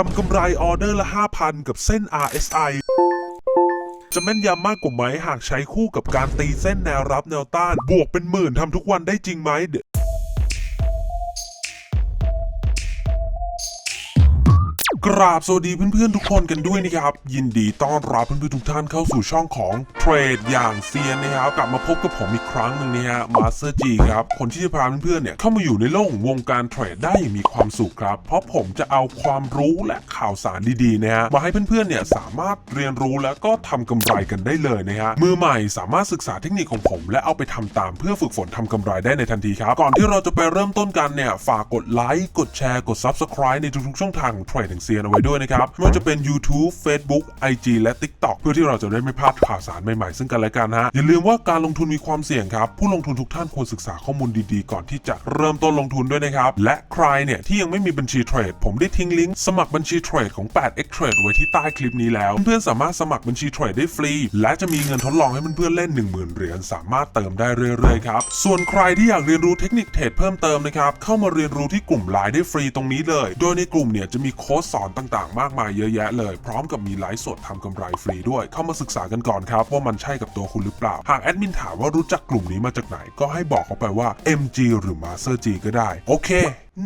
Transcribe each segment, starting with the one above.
ทำกำไรออเดอร์ละ 5,000 กับเส้น RSI จะแม่นยำมากกว่าไหมหากใช้คู่กับการตีเส้นแนวรับแนวต้าน บวกเป็นหมื่นทำทุกวันได้จริงไหม กราบสวัสดีเพื่อนๆทุกคนกันด้วยนะครับ ยินดีต้อนรับเพื่อนๆทุกท่านเข้าสู่ช่องของเทรดอย่างเซียนนะครับ กลับมาพบกับผมอีกครั้งหนึ่งนะฮะมาสเตอร์จีครับ คนที่จะพาเพื่อนๆเนี่ยเข้ามาอยู่ในโลกวงการเทรดได้อย่างมีความสุขครับ เพราะผมจะเอาความรู้และข่าวสารดีๆนะฮะมาให้เพื่อนๆเนี่ยสามารถเรียนรู้แล้วก็ทำกำไรกันได้เลยนะฮะมือใหม่สามารถศึกษาเทคนิคของผม และเอาไปทำตามเพื่อฝึกฝนทำกำไรได้ในทันทีครับก่อนที่เราจะไปเริ่มต้นกันเนี่ยฝากกดไลค์กดแชร์กด Subscribe ในทุกๆช่องทางของเทรดอย่างเซียนเอาไว้ด้วยนะครับไม่ว่าจะเป็น YouTube Facebook IG และ TikTok เพื่อที่เราจะได้ไม่พลาดข่าวสารใหม่ๆ ซึ่งกันและกันฮะอย่าลืมว่าการลงทุนมีความเสี่ยงครับ ผู้ลงทุนทุกท่านควรศึกษาข้อมูลดีๆ ก่อนที่จะเริ่มต้นลงทุนด้วยนะครับ และใครเนี่ยที่ยังไม่มีบัญชีเทรด ผมได้ทิ้งลิงก์สมัครบัญชีเทรดของ 8x Trade ไว้ที่ใต้คลิปนี้แล้ว เพื่อนๆสามารถสมัครบัญชีเทรดได้ฟรี และจะมีเงินทดลองให้เพื่อนๆเล่น 10,000 เหรียญสามารถเติมได้เรื่อยๆครับส่วนใครที่อยากเรียนรู้เทคนิคเทรดเพิ่มเติมนะครับเข้ามาเรียนรู้ที่กลุ่มไลน์ได้ฟรีตรงนี้เลย โดยในกลุ่มเนี่ยจะมีโค้ดสอนต่างๆ มากมายเยอะแยะเลย พร้อมกับมีไลฟ์สดทำกำไรฟรีด้วย เข้ามาศึกษากันก่อนครับ ว่ามันใช่กับตัวคุณหรือเปล่า หากแอดมินถามว่ารู้จักกลุ่มนี้มาจากไหน ก็ให้บอกเขาไปว่า MG หรือ Master G ก็ได้ โอเค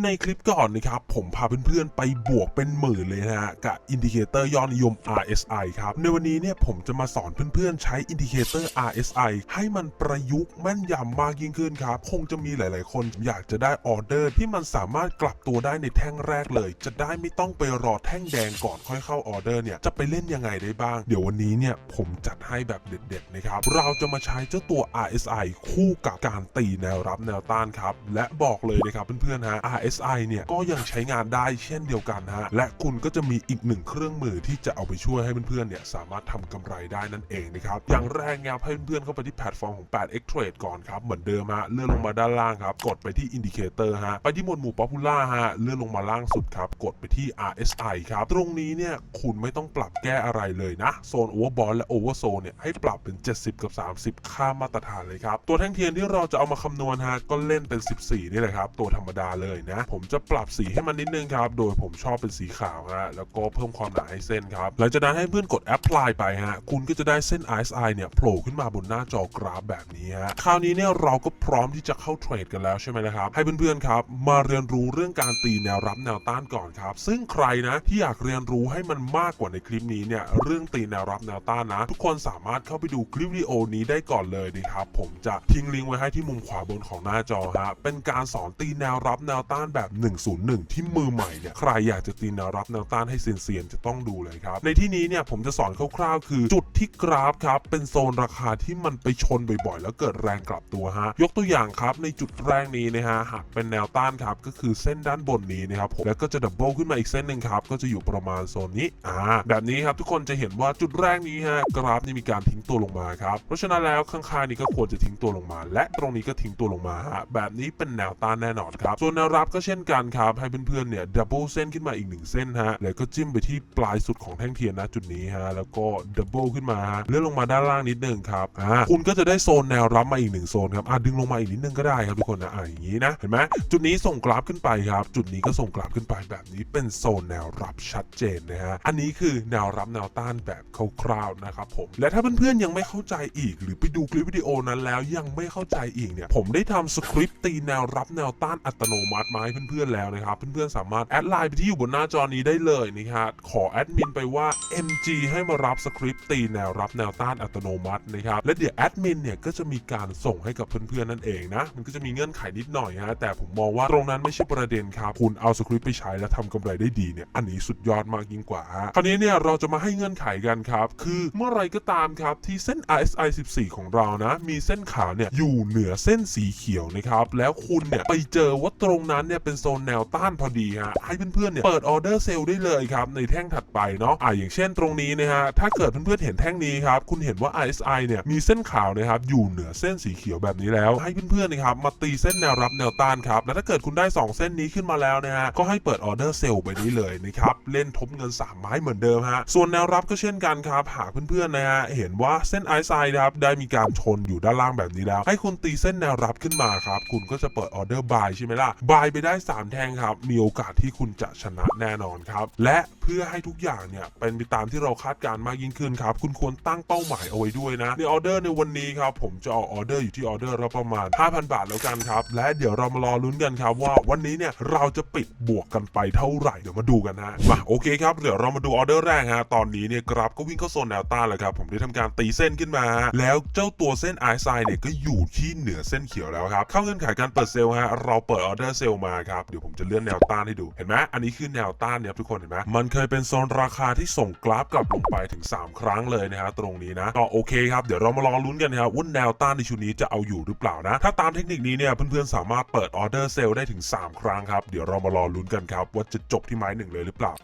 ในคลิปก่อนนะครับ ผมพาเพื่อนๆไปบวกเป็นหมื่นเลยนะฮะกับอินดิเคเตอร์ยอดนิยม RSI ครับ ในวันนี้เนี่ยผมจะมาสอนเพื่อนๆใช้อินดิเคเตอร์ RSI ให้มันประยุกต์แม่นยำมากยิ่งขึ้นครับ คงจะมีหลายๆคนอยากจะได้ออเดอร์ที่มันสามารถกลับตัวได้ในแท่งแรกเลย จะได้ไม่ต้องไปรอแท่งแดงก่อนค่อยเข้าออเดอร์เนี่ยจะไปเล่นยังไงได้บ้าง เดี๋ยววันนี้เนี่ยผมจัดให้แบบเด็ดๆนะครับเราจะมาใช้เจ้าตัว RSI คู่กับการตีแนวรับแนวต้านครับและบอกเลยนะครับเพื่อนๆฮะ RSI เนี่ยก็ยังใช้งานได้เช่นเดียวกันฮะและคุณก็จะมีอีกหนึ่งเครื่องมือที่จะเอาไปช่วยให้เพื่อนๆเนี่ยสามารถทำกำไรได้นั่นเองนะครับอย่างแรกเนี่ยให้เพื่อนๆเข้าไปที่แพลตฟอร์มของ 8x Trade ก่อนครับเหมือนเดิมฮะเลื่อนลงมาด้านล่างครับกดไปที่ Indicator ฮะไปที่หมวดหมู่ Popular ฮะเลื่อนลงมาล่างสุดครับกดไปที่ RSI ครับตรงนี้เนี่ยคุณไม่ต้องปรับแก้อะไรเลยนะโซน Overbought และ Oversold เนี่ยให้ปรับเป็น 70 กับ 30 ค่ามาตรฐานเลยครับตัวแท่งเทียนที่เราจะเอามาคำนวณฮะก็เล่นเป็น 14 นี่แหละครับตัวธรรมดาเลยนะ ผมจะปรับสีให้มันนิดนึงครับ โดยผมชอบเป็นสีขาวฮะ แล้วก็เพิ่มความหนาให้เส้นครับ หลังจากนั้นให้เพื่อนกด apply ไปฮะ คุณก็จะได้เส้น RSI เนี่ยโผล่ขึ้นมาบนหน้าจอกราฟแบบนี้ฮะ คราวนี้เนี่ยเราก็พร้อมที่จะเข้าเทรดกันแล้วใช่ไหมนะครับ ให้เพื่อนๆครับ มาเรียนรู้เรื่องการตีแนวรับแนวต้านก่อนครับ ซึ่งใครนะที่อยากเรียนรู้ให้มันมากกว่าในคลิปนี้เนี่ย เรื่องตีแนวรับแนวต้านนะ ทุกคนสามารถเข้าไปดูคลิปวิดีโอนี้ได้ก่อนเลยนะครับ ผมจะทิ้งลิงก์ไว้ให้ที่มุมขวาบนของหน้าจอฮะ เป็นการสอนตีแนวรับแนวต้านแบบ 101 ที่มือใหม่เนี่ยใครอยากจะตีแนวรับแนวต้านให้เซียนๆจะต้องดูเลยครับ ในที่นี้เนี่ยผมจะสอนคร่าวๆ คือจุดที่กราฟครับเป็นโซนราคาที่มันไปชนบ่อยๆ แล้วเกิดแรงกลับตัวฮะยกตัวอย่างครับในจุดแรกนี้นะฮะหากเป็นแนวต้านครับก็คือเส้นด้านบนนี้นะครับผมแล้วก็จะดับเบิลขึ้นมาอีกเส้นหนึ่งครับก็จะอยู่ประมาณโซนนี้อ่าแบบนี้ครับทุกคนจะเห็นว่าจุดแรกนี้ฮะกราฟนี่มีการทิ้งตัวลงมาครับเพราะฉะนั้นแล้วข้างๆนี้ก็ควรจะทิ้งตัวลงมา และตรงนี้ก็ทิ้งตัวลงมาฮะแบบนี้เป็นแนวต้านแน่นอนครับส่วนแนวรับับก็เช่นกันครับให้เพื่อนๆเนี่ยดับเบิลเส้นขึ้นมาอีกหนึ่งเส้นฮะแล้วก็จิ้มไปที่ปลายสุดของแท่งเทียนนะจุดนี้ฮะแล้วก็ดับเบิลขึ้นมาฮะเลื่อนลงมาด้านล่างนิดนึงครับอ่าคุณก็จะได้โซนแนวรับมาอีกหนึ่งโซนครับอ่าดึงลงมาอีกนิดนึงก็ได้ครับทุกคนนะอ่าอย่างนี้นะเห็นไหมจุดนี้ส่งกราฟขึ้นไปครับ จุดนี้ก็ส่งกราฟขึ้นไปแบบนี้เป็นโซนแนวรับชัดเจนนะฮะอันนี้คือแนวรับแนวต้านแบบคร่าวๆนะครับผมและถ้าเพื่อนๆยังไม่เข้าใจอีก หรือไปดูคลิปวิดีโอนั้นแล้วยังไม่เข้าใจอีกเนี่ยผมได้ทำสคริปต์ตีแนวรับแนวต้านอัตโนมัติมาให้เพื่อนๆแล้วนะครับ เพื่อนๆสามารถแอดไลน์ไปที่อยู่บนหน้าจอนี้ได้เลยนะครับขอแอดมินไปว่า MG ให้มารับสคริปต์ตีแนวรับแนวต้านอัตโนมัตินะครับและเดี๋ยวแอดมินเนี่ยก็จะมีการส่งให้กับเพื่อนๆนั่นเองนะมันก็จะมีเงื่อนไขนิดหน่อยฮะแต่ผมมองว่าตรงนั้นไม่ใช่ประเด็นครับคุณเอาสคริปต์ไปใช้แล้วทำกำไรได้ดีเนี่ยอันนี้สุดยอดมากยิ่งกว่าฮะคราวนี้เนี่ยเราจะมาให้เงื่อนไขกันครับ คือเมื่อไรก็ตามครับที่เส้น RSI 14 ของเรานะ มีเส้นขาวเนี่ยอยู่เหนือเส้นสีเขียวนะครับแล้วคุณเนี่ยไปเจอว่าตรงนั้น้นเนี่ยเป็นโซนแนวต้านพอดีฮะให้เพื่อนๆเนี่ยเปิดออเดอร์เซลล์ได้เลยครับในแท่งถัดไปเนาะอ่าอย่างเช่นตรงนี้นะฮะถ้าเกิดเพื่อนๆเห็นแท่งนี้ครับคุณเห็นว่า RSI เนี่ยมีเส้นขาวนะครับอยู่เหนือเส้นสีเขียวแบบนี้แล้ว ให้เพื่อนๆนะครับมาตีเส้นแนวรับแนวต้านครับแล้วถ้าเกิดคุณได้ 2 เส้นนี้ขึ้นมาแล้วนะฮะก็ให้เปิดออเดอร์เซลล์ไปนี้เลยนะครับเล่นทบเงิน 3 ไม้เหมือนเดิมฮะส่วนแนวรับก็เช่นกันครับหากเพื่อนๆนะฮะเห็นว่าเส้น RSI นะครับได้มีการชนอยู่ด้านล่างแบบนี้แล้ว ให้คุณตีเส้นแนวรับขึ้นมาครับคุณก็จะเปิดออเดอร์บายใช่ไหมล่ะบายไปได้ 3 แทงครับ มีโอกาสที่คุณจะชนะแน่นอนครับ และเพื่อให้ทุกอย่างเนี่ยเป็นไปตามที่เราคาดการมากยิ่งขึ้นครับ คุณควรตั้งเป้าหมายเอาไว้ด้วยนะ ในออเดอร์ในวันนี้ครับ ผมจะเอาออเดอร์อยู่ที่ออเดอร์ละประมาณ 5,000 บาทแล้วกันครับ และเดี๋ยวเรามารอลุ้นกันครับว่าวันนี้เนี่ยเราจะปิดบวกกันไปเท่าไหร่เดี๋ยวมาดูกันฮะมาโอเคครับเดี๋ยวเรามาดูออเดอร์แรกฮะตอนนี้เนี่ยกราฟก็วิ่งเข้าโซนแนวต้านแล้วครับผมได้ทำการตีเส้นขึ้นมา แล้วเจ้าตัวเส้นไอซ์ไซเนี่ยก็อยู่ที่เหนือเส้นเขียวแล้วครับเข้าเงื่อนไขการเปิดเซลล์ฮะเราเปิดออเดอร์เซลล์มาครับ เดี๋ยวผมจะเลื่อนแนวต้านให้ดู เห็นไหมอันนี้คือแนวต้านเนี่ยครับทุกคนเห็นไหมมันเคยเป็นโซนราคาที่ส่งกราฟกลับลงไปถึง 3 ครั้งเลยนะฮะตรงนี้นะก็โอเคครับ เดี๋ยวเรามาลอลุ้นกันนะครับว่าแนวต้านในชุดนี้จะเอาอยู่หรือเปล่านะ ถ้าตามเทคนิคนี้เนี่ยเพื่อนๆสามารถเปิดออเดอร์เซลล์ได้ถึง 3 ครั้งครับ เดี๋ยวเรามารอลุ้นกันครับว่าจะจบที่ไม้หนึ่งเลยหรือเปล่า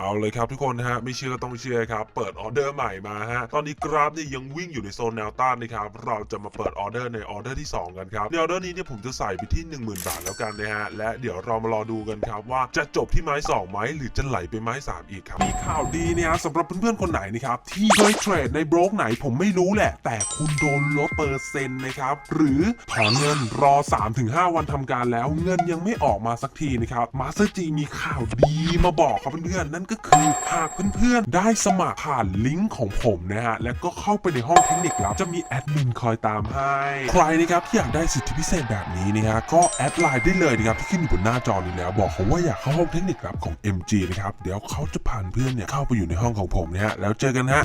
เอาเลยครับทุกคนนะฮะไม่เชื่อก็ต้องเชื่อครับเปิดออเดอร์ใหม่มาฮะตอนนี้กราฟเนี่ยยังวิ่งอยู่ในโซนแนวต้านนะครับเราจะมาเปิดออเดอร์ในออเดอร์ที่ 2 กันครับในออเดอร์นี้เนี่ยผมจะใส่ไปที่ 10,000 บาทแล้วกันนะฮะและเดี๋ยวเรามารอดูกันครับว่าจะจบที่ไม้2ไหมหรือจะไหลไปไม้ 3 อีกครับมีข่าวดีเนี่ยฮะสำหรับเพื่อนๆคนไหนนะครับที่เคยเทรดในโบรกไหนผมไม่รู้แหละ แต่คุณโดนลดเปอร์เซ็นต์นะครับหรือถอนเงินรอ 3-5 วันทำการแล้วเงินยังไม่ออกมาสักทีนะครับมาสเตอร์จีมีข่าวดีมาบอกครับเพื่อนๆนั่นก็คือหากเพื่อนๆ ได้สมัครผ่านลิงก์ของผมนะฮะ แล้วก็เข้าไปในห้องเทคนิคลับจะมีแอดมินคอยตามให้ ใครนะครับที่อยากได้สิทธิพิเศษแบบนี้นะฮะ ก็แอดไลน์ได้เลยนะครับที่ขึ้นอยู่บนหน้าจอนี้แล้วบอกเขาว่าอยากเข้าห้องเทคนิคลับของ MG นะครับ เดี๋ยวเขาจะพาเพื่อนเนี่ยเข้าไปอยู่ในห้องของผมนะฮะ แล้วเจอกันฮะ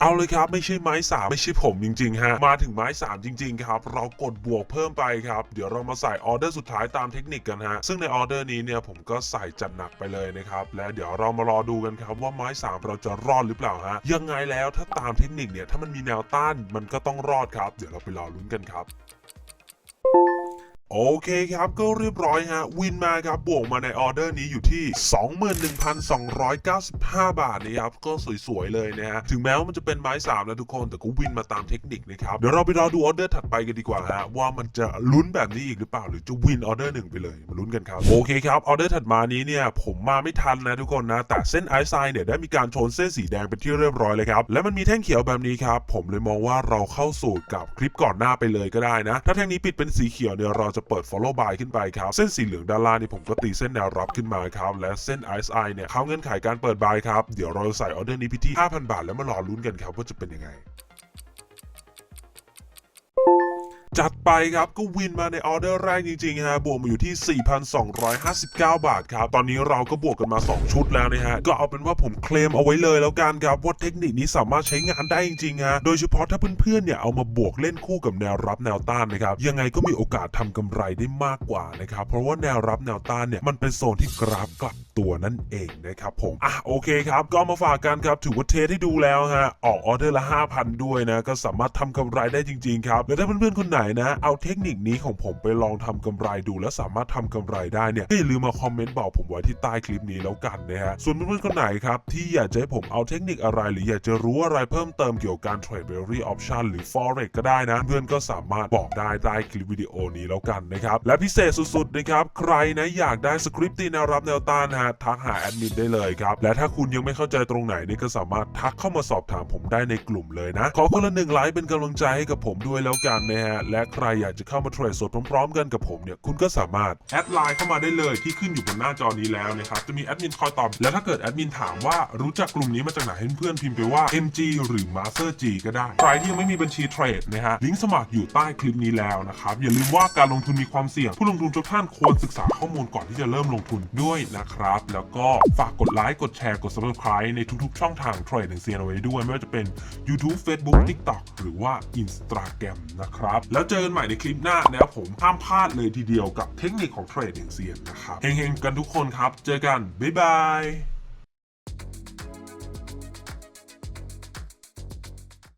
เอาเลยครับไม่ใช่ไม้สามไม่ใช่ผมจริงๆฮะมาถึงไม้สามจริงๆครับเรากดบวกเพิ่มไปครับเดี๋ยวเรามาใส่ออเดอร์สุดท้ายตามเทคนิคกันฮะซึ่งในออเดอร์นี้เนี่ยผมก็ใส่จัดหนักไปเลยนะครับและเดี๋ยวเรามารอดูกันครับว่าไม้สามเราจะรอดหรือเปล่าฮะยังไงแล้วถ้าตามเทคนิคเนี่ยถ้ามันมีแนวต้านมันก็ต้องรอดครับ เดี๋ยวเราไปรอลุ้นกันครับ โอเคครับก็เรียบร้อยฮะวินมาครับบวกมาในออเดอร์นี้อยู่ที่ 21,295 บาทนะครับก็สวยๆเลยนะฮะถึงแม้ว่ามันจะเป็นไม้3นะทุกคนแต่ก็วินมาตามเทคนิคนะครับเดี๋ยวเราไปรอดูออเดอร์ถัดไปกันดีกว่าฮะว่ามันจะลุ้นแบบนี้อีกหรือเปล่า หรือจะวินออเดอร์หนึ่งไปเลยมาลุ้นกันครับโอเคครับออเดอร์ถัดมานี้เนี่ยผมมาไม่ทันนะทุกคนนะแต่เส้นไอซ์ไซน์เนี่ยได้มีการชนเส้นสีแดงเป็นที่เรียบร้อยเลยครับและมันมีแท่งเขียวแบบนี้ครับผมเลยมองว่าเราเข้าสู่กับคลิปก่อนหน้าไปเลยก็ได้นะ ถ้าแท่งนี้ปิดเป็นสีเขียวเนี่ยเราจะเปิด follow by ขึ้นไปครับ เส้นสีเหลืองด้านล่างนี่ผมก็ตีเส้นแนวรับขึ้นมาครับ และเส้น RSI เนี่ยเขาเงื่อนไขการเปิด buy ครับ เดี๋ยวเราใส่ออเดอร์นี้พิที่ 5,000 บาท แล้วมารอลุ้นกันครับว่าจะเป็นยังไง จัดไปครับก็วินมาในออเดอร์แรกจริงๆฮะบวกมาอยู่ที่ 4,259 บาทครับตอนนี้เราก็บวกกันมา 2 ชุดแล้วนะฮะก็เอาเป็นว่าผมเคลมเอาไว้เลยแล้วกันครับว่าเทคนิคนี้สามารถใช้งานได้จริงๆฮะโดยเฉพาะถ้าเพื่อนๆเนี่ยเอามาบวกเล่นคู่กับแนวรับแนวต้านนะครับยังไงก็มีโอกาสทำกำไรได้มากกว่านะครับเพราะว่าแนวรับแนวต้านเนี่ยมันเป็นโซนที่กราฟกลับตัวนั่นเองนะครับผมอะโอเคครับก็มาฝากกันครับถือว่าเทสให้ดูแล้วฮะออกออเดอร์ละ 5,000 ด้วยนะก็สามารถทำกำไรได้จริงๆครับแล้วถ้าเพื่อนๆคนไหนนะ เอาเทคนิคนี้ของผมไปลองทำกำไรดู แล้วสามารถทำกำไรได้เนี่ยอย่าลืมมาคอมเมนต์บอกผมไว้ที่ใต้คลิปนี้แล้วกันนะฮะส่วนเพื่อนๆคนไหนครับที่อยากจะให้ผมเอาเทคนิคอะไร หรืออยากจะรู้อะไรเพิ่มเติมเกี่ยวกับการเทรดเบอรี่ออปชันหรือ forex ก็ได้นะ เพื่อนก็สามารถบอกได้ใต้คลิปวิดีโอนี้แล้วกันนะครับและพิเศษสุดๆนะครับใครนะอยากได้สคริปต์ตีแนวรับแนวต้านฮะทักหาแอดมินได้เลยครับและถ้าคุณยังไม่เข้าใจตรงไหนนี่ก็สามารถทักเข้ามาสอบถามผมได้ในกลุ่มเลยนะขอคนละหนึ่งไลค์เป็นกำลังใจให้กับผมด้วยแล้วกันนะฮะและใครอยากจะเข้ามาเทรดสดพร้อมๆกันกับผมเนี่ยคุณก็สามารถแอดไลน์เข้ามาได้เลยที่ขึ้นอยู่บนหน้าจอนี้แล้วนะครับจะมีแอดมินคอยตอบและถ้าเกิดแอดมินถามว่ารู้จักกลุ่มนี้มาจากไหนให้เพื่อนๆพิมพ์ไปว่า MG หรือ Master G ก็ได้ ใครที่ยังไม่มีบัญชีเทรดนะฮะลิงก์สมัครอยู่ใต้คลิปนี้แล้วนะครับอย่าลืมว่าการลงทุนมีความเสี่ยง ผู้ลงทุนทุกท่านควรศึกษาข้อมูลก่อนที่จะเริ่มลงทุนด้วยนะครับ แล้วก็ฝากกดไลค์กดแชร์กด subscribe ในทุกๆ ช่องทางเทรดของเซียนเอาไว้ด้วยไม่ว่าจะเป็น YouTube Facebook TikTok หรือว่า Instagram นะครับแล้วเจอกันใหม่ในคลิปหน้านะครับผมห้ามพลาดเลยทีเดียวกับเทคนิคของเทรดอย่างเซียนนะครับเฮงๆกันทุกคนครับ เจอกัน บ๊ายบาย